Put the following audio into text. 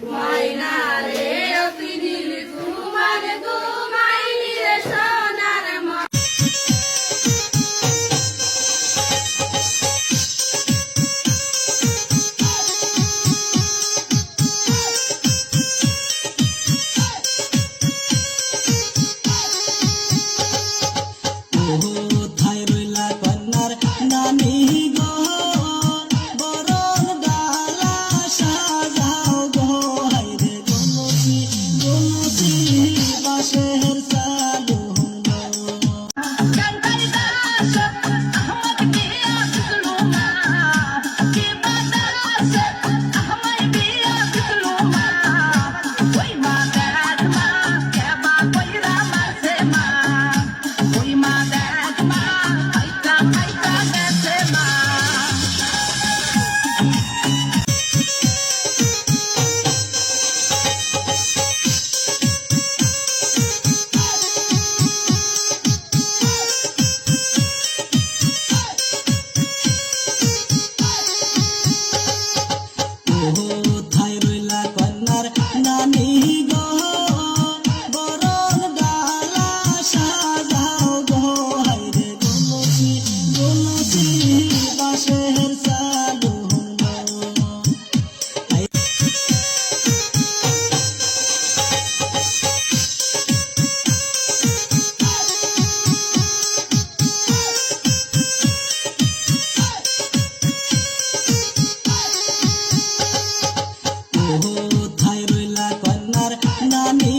Why not? কোথায় কোথায় রইলা কন্যার নানি